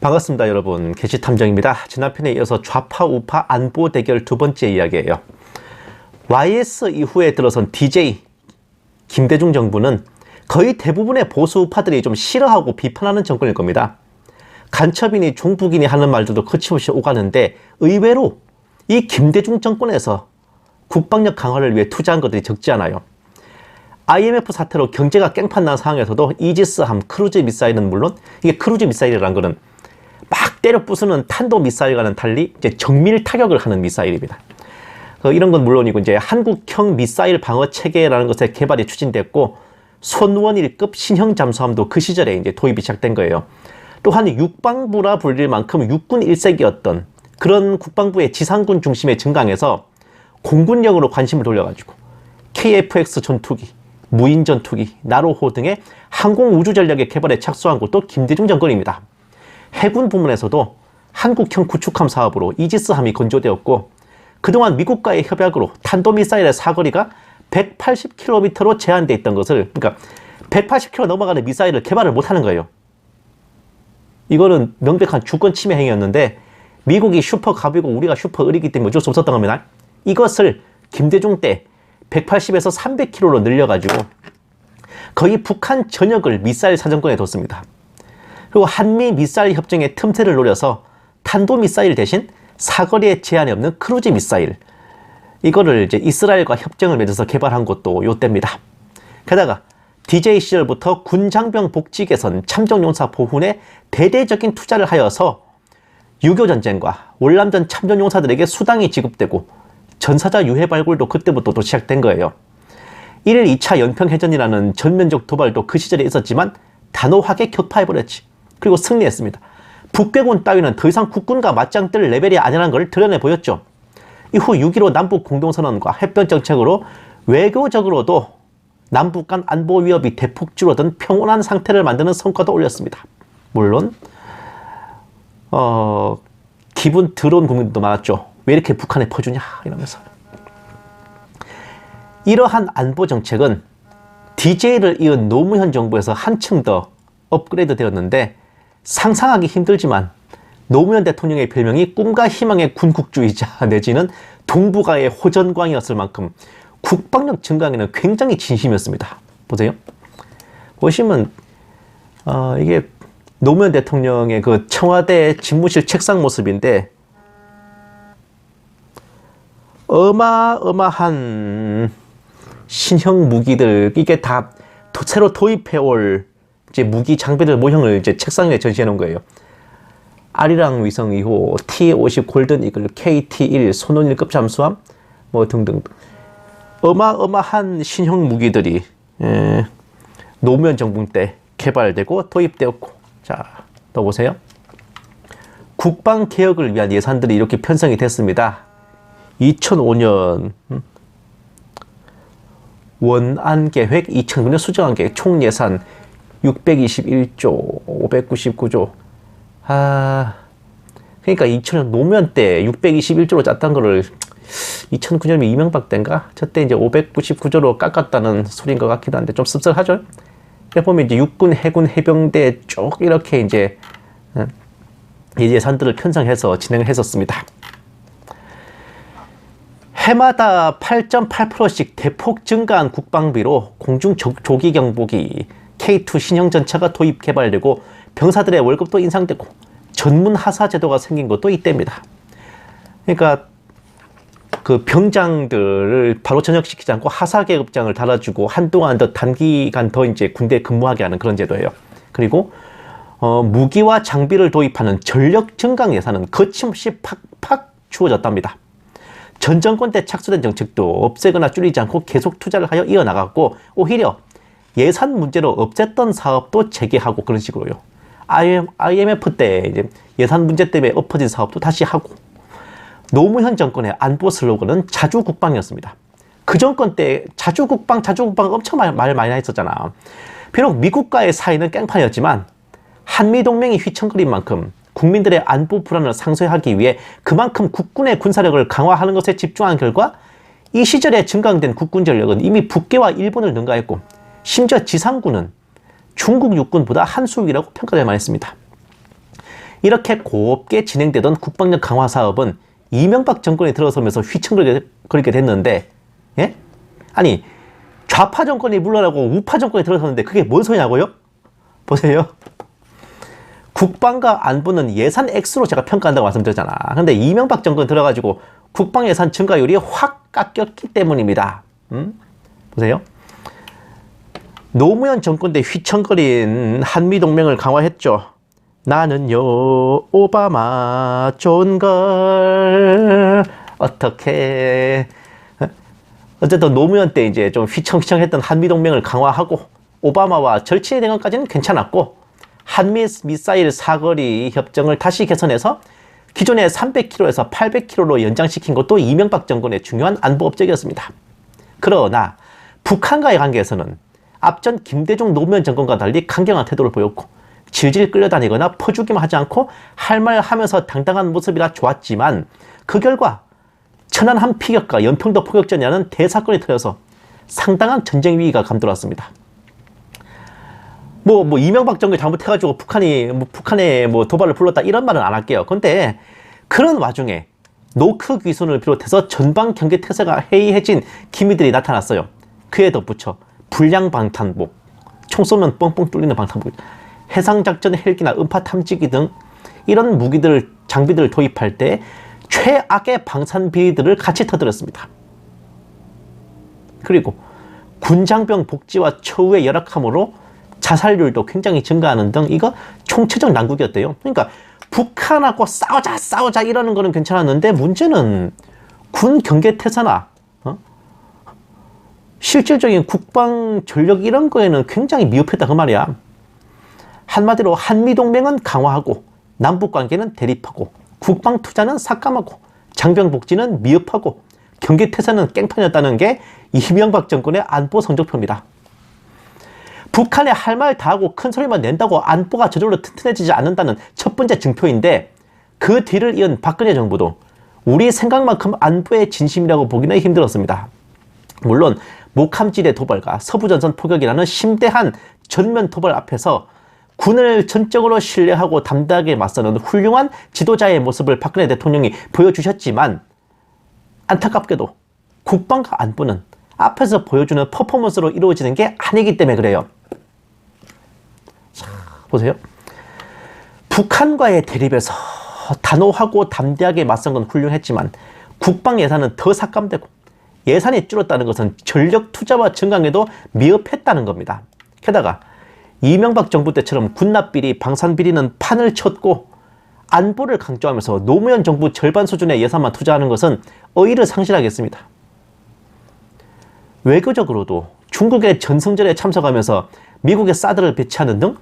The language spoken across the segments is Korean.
반갑습니다 여러분. 게시탐정입니다. 지난 편에 이어서 좌파 우파 안보 대결 두 번째 이야기예요. YS 이후에 들어선 DJ 김대중 정부는 거의 대부분의 보수 우파들이 좀 싫어하고 비판하는 정권일 겁니다. 간첩이니 종북이니 하는 말들도 거침없이 오가는데 의외로 이 김대중 정권에서 국방력 강화를 위해 투자한 것들이 적지 않아요. IMF 사태로 경제가 깽판 난 상황에서도 이지스함 크루즈 미사일은 물론 이게 크루즈 미사일이라는 거는 막 때려 부수는 탄도 미사일과는 달리 이제 정밀 타격을 하는 미사일입니다. 그 이런 건 물론이고 이제 한국형 미사일 방어 체계라는 것의 개발이 추진됐고 손원일급 신형 잠수함도 그 시절에 이제 도입이 시작된 거예요. 또한 육방부라 불릴 만큼 육군 일색이었던 그런 국방부의 지상군 중심의 증강에서 공군력으로 관심을 돌려가지고 KF-X 전투기, 무인 전투기, 나로호 등의 항공 우주 전략의 개발에 착수한 것도 김대중 정권입니다. 해군 부문에서도 한국형 구축함 사업으로 이지스함이 건조되었고 그동안 미국과의 협약으로 탄도미사일의 사거리가 180km로 제한돼 있던 것을 그러니까 180km 넘어가는 미사일을 개발을 못하는 거예요. 이거는 명백한 주권 침해 행위였는데 미국이 슈퍼 갑이고 우리가 슈퍼 을이기 때문에 어쩔 수 없었던 겁니다. 이것을 김대중 때 180에서 300km로 늘려가지고 거의 북한 전역을 미사일 사정권에 뒀습니다. 그리고 한미 미사일 협정의 틈새를 노려서 탄도 미사일 대신 사거리에 제한이 없는 크루즈 미사일 이거를 이제 이스라엘과 협정을 맺어서 개발한 것도 요때입니다. 게다가 DJ 시절부터 군장병 복지 개선, 참전용사 보훈에 대대적인 투자를 하여서 6.25 전쟁과 월남전 참전용사들에게 수당이 지급되고 전사자 유해 발굴도 그때부터 또 시작된 거예요. 1일 2차 연평해전이라는 전면적 도발도 그 시절에 있었지만 단호하게 격파해버렸지. 그리고 승리했습니다. 북괴군 따위는 더 이상 국군과 맞짱 뜰 레벨이 아니라는 걸 드러내 보였죠. 이후 6.15 남북 공동선언과 햇변 정책으로 외교적으로도 남북 간 안보 위협이 대폭 줄어든 평온한 상태를 만드는 성과도 올렸습니다. 물론 어, 기분 더러운 국민들도 많았죠. 왜 이렇게 북한에 퍼주냐 이러면서 이러한 안보 정책은 DJ를 이은 노무현 정부에서 한층 더 업그레이드 되었는데 상상하기 힘들지만 노무현 대통령의 별명이 꿈과 희망의 군국주의자 내지는 동북아의 호전광이었을 만큼 국방력 증강에는 굉장히 진심이었습니다. 보세요. 보시면 어, 이게 노무현 대통령의 그 청와대 집무실 책상 모습인데 어마어마한 신형 무기들 이게 다 새로 도입해 올 이제 무기 장비들 모형을 이제 책상 위에 전시해 놓은 거예요. 아리랑 위성 2호, T-50 골든 이글, KT-1 손원일급 잠수함 뭐 등등 어마어마한 신형 무기들이 예, 노무현 정부 때 개발되고 도입되었고 자, 또 보세요. 국방 개혁을 위한 예산들이 이렇게 편성이 됐습니다. 2005년 음, 원안 계획, 2009년 수정안 계획 총 예산 621조, 599조. 아, 그러니까 2000년 노무현 때 621조로 짰던 거를 2009년이면 이명박 때인가? 저때 이제 599조로 깎았다는 소리인 것 같기도 한데 좀 씁쓸하죠? 보면 이제 육군, 해군, 해병대 쭉 이렇게 이제 어, 예산들을 편성해서 진행을 했었습니다. 해마다 8.8%씩 대폭 증가한 국방비로 공중 조기 경보기 K2 신형 전차가 도입 개발되고 병사들의 월급도 인상되고 전문 하사 제도가 생긴 것도 이때입니다. 그러니까 그 병장들을 바로 전역시키지 않고 하사 계급장을 달아주고 한동안 더 단기간 더 이제 군대에 근무하게 하는 그런 제도예요. 그리고 어, 무기와 장비를 도입하는 전력 증강 예산은 거침없이 팍팍 주어졌답니다. 전 정권 때 착수된 정책도 없애거나 줄이지 않고 계속 투자를 하여 이어나갔고 오히려 예산 문제로 없앴던 사업도 재개하고 그런 식으로요. IMF 때 이제 예산 문제 때문에 엎어진 사업도 다시 하고 노무현 정권의 안보 슬로건은 자주 국방이었습니다. 그 정권 때 자주 국방, 자주 국방 엄청 말, 말 많이 했었잖아. 비록 미국과의 사이는 깽판이었지만 한미동맹이 휘청거린 만큼 국민들의 안보 불안을 상쇄하기 위해 그만큼 국군의 군사력을 강화하는 것에 집중한 결과 이 시절에 증강된 국군 전력은 이미 북계와 일본을 능가했고 심지어 지상군은 중국 육군보다 한수위라고 평가될 만 했습니다. 이렇게 곱게 진행되던 국방력 강화 사업은 이명박 정권이 들어서면서 휘청거리게 됐는데, 예? 아니, 좌파 정권이 물러나고 우파 정권이 들어섰는데 그게 뭔 소리냐고요? 보세요. 국방과 안보는 예산 액수로 제가 평가한다고 말씀드렸잖아. 근데 이명박 정권 들어가지고 국방 예산 증가율이 확 깎였기 때문입니다. 음? 보세요. 노무현 정권 때 휘청거린 한미동맹을 강화했죠. 나는요, 오바마 좋은 걸, 어떻게. 어쨌든 노무현 때 이제 좀 휘청휘청했던 한미동맹을 강화하고, 오바마와 절친이 된 것까지는 괜찮았고, 한미 미사일 사거리 협정을 다시 개선해서 기존의 300km에서 800km로 연장시킨 것도 이명박 정권의 중요한 안보 업적이었습니다. 그러나 북한과의 관계에서는 앞전 김대중 노무현 정권과 달리 강경한 태도를 보였고 질질 끌려다니거나 퍼주기만 하지 않고 할 말 하면서 당당한 모습이라 좋았지만 그 결과 천안함 피격과 연평도 포격전이라는 대사건이 터져서 상당한 전쟁 위기가 감돌았습니다. 뭐, 뭐, 이명박 정권이 잘못해가지고 북한이, 뭐, 북한에 뭐 도발을 불렀다 이런 말은 안 할게요. 근데 그런 와중에 노크 귀순을 비롯해서 전방 경계 태세가 해이해진 기미들이 나타났어요. 그에 덧붙여 불량 방탄복, 총 쏘면 뻥뻥 뚫리는 방탄복, 해상작전 헬기나 음파 탐지기 등 이런 무기들, 장비들을 도입할 때 최악의 방산 비리들을 같이 터뜨렸습니다. 그리고 군장병 복지와 처우의 열악함으로 자살률도 굉장히 증가하는 등 이거 총체적 난국이었대요. 그러니까 북한하고 싸우자 싸우자 이러는 거는 괜찮았는데 문제는 군 경계 태세나 어? 실질적인 국방 전력 이런 거에는 굉장히 미흡했다 그 말이야. 한마디로 한미 동맹은 강화하고 남북 관계는 대립하고 국방 투자는 삭감하고 장병 복지는 미흡하고 경계 태세는 깽판이었다는 게 이명박 정권의 안보 성적표입니다. 북한에 할 말 다 하고 큰 소리만 낸다고 안보가 저절로 튼튼해지지 않는다는 첫 번째 증표인데 그 뒤를 이은 박근혜 정부도 우리 생각만큼 안보의 진심이라고 보기는 힘들었습니다. 물론 목함지대 도발과 서부전선 포격이라는 심대한 전면 도발 앞에서 군을 전적으로 신뢰하고 담대하게 맞서는 훌륭한 지도자의 모습을 박근혜 대통령이 보여주셨지만 안타깝게도 국방과 안보는 앞에서 보여주는 퍼포먼스로 이루어지는 게 아니기 때문에 그래요. 자, 보세요. 북한과의 대립에서 단호하고 담대하게 맞선 건 훌륭했지만 국방 예산은 더 삭감되고 예산이 줄었다는 것은 전력 투자와 증강에도 미흡했다는 겁니다. 게다가 이명박 정부 때처럼 군납비리, 방산비리는 판을 쳤고 안보를 강조하면서 노무현 정부 절반 수준의 예산만 투자하는 것은 어의를 상실하겠습니다. 외교적으로도 중국의 전성전에 참석하면서 미국의 사드를 배치하는 등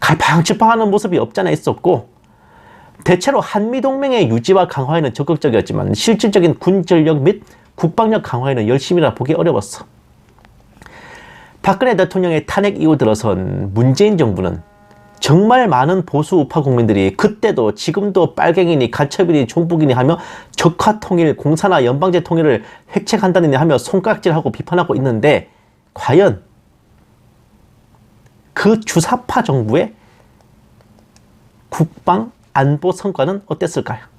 갈팡질팡하는 모습이 없잖아 있었고 대체로 한미동맹의 유지와 강화에는 적극적이었지만 실질적인 군전력 및 국방력 강화에는 열심이라 보기 어려웠어. 박근혜 대통령의 탄핵 이후 들어선 문재인 정부는 정말 많은 보수 우파 국민들이 그때도 지금도 빨갱이니 가처분이니 종북이니 하며 적화 통일, 공사나 연방제 통일을 획책한다느니 하며 손가락질하고 비판하고 있는데 과연 그 주사파 정부의 국방 안보 성과는 어땠을까요?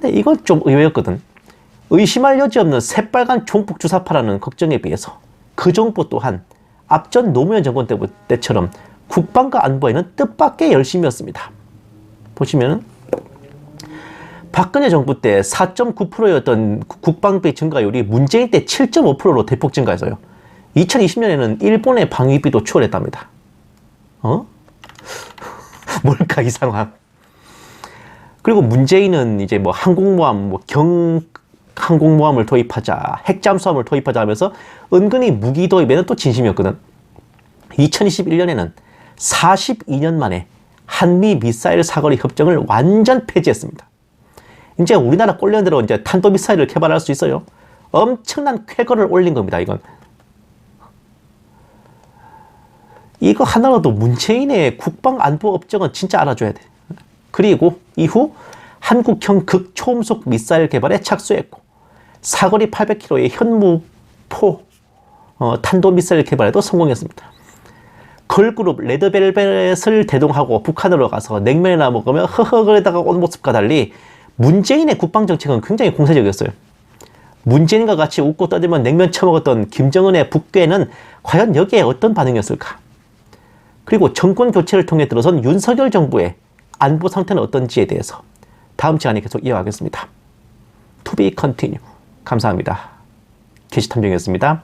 근데 이건 좀 의외였거든. 의심할 여지 없는 새빨간 종북 주사파라는 걱정에 비해서 그 정부 또한 앞전 노무현 정권 때처럼 국방과 안보에는 뜻밖의 열심이었습니다. 보시면 박근혜 정부 때 4.9%였던 국방비 증가율이 문재인 때 7.5%로 대폭 증가해서요. 2020년에는 일본의 방위비도 추월했답니다. 어? 뭘까 이 상황? 그리고 문재인은 이제 뭐 항공모함, 뭐 경 항공모함을 도입하자, 핵잠수함을 도입하자 하면서 은근히 무기 도입에는 또 진심이었거든. 2021년에는 42년 만에 한미 미사일 사거리 협정을 완전 폐지했습니다. 이제 우리나라 꼴려대로 이제 탄도미사일을 개발할 수 있어요. 엄청난 쾌거를 올린 겁니다, 이건. 이거 하나라도 문재인의 국방 안보 업적은 진짜 알아줘야 돼. 그리고 이후 한국형 극초음속 미사일 개발에 착수했고 사거리 800km의 현무포 어, 탄도미사일 개발에도 성공했습니다. 걸그룹 레드벨벳을 대동하고 북한으로 가서 냉면이나 먹으며 허허거리다가 온 모습과 달리 문재인의 국방 정책은 굉장히 공세적이었어요. 문재인과 같이 웃고 떠들며 냉면 처먹었던 김정은의 북괴는 과연 여기에 어떤 반응이었을까? 그리고 정권 교체를 통해 들어선 윤석열 정부의 안보 상태는 어떤지에 대해서 다음 시간에 계속 이어가겠습니다. To be continue. 감사합니다. 게시탐정이었습니다.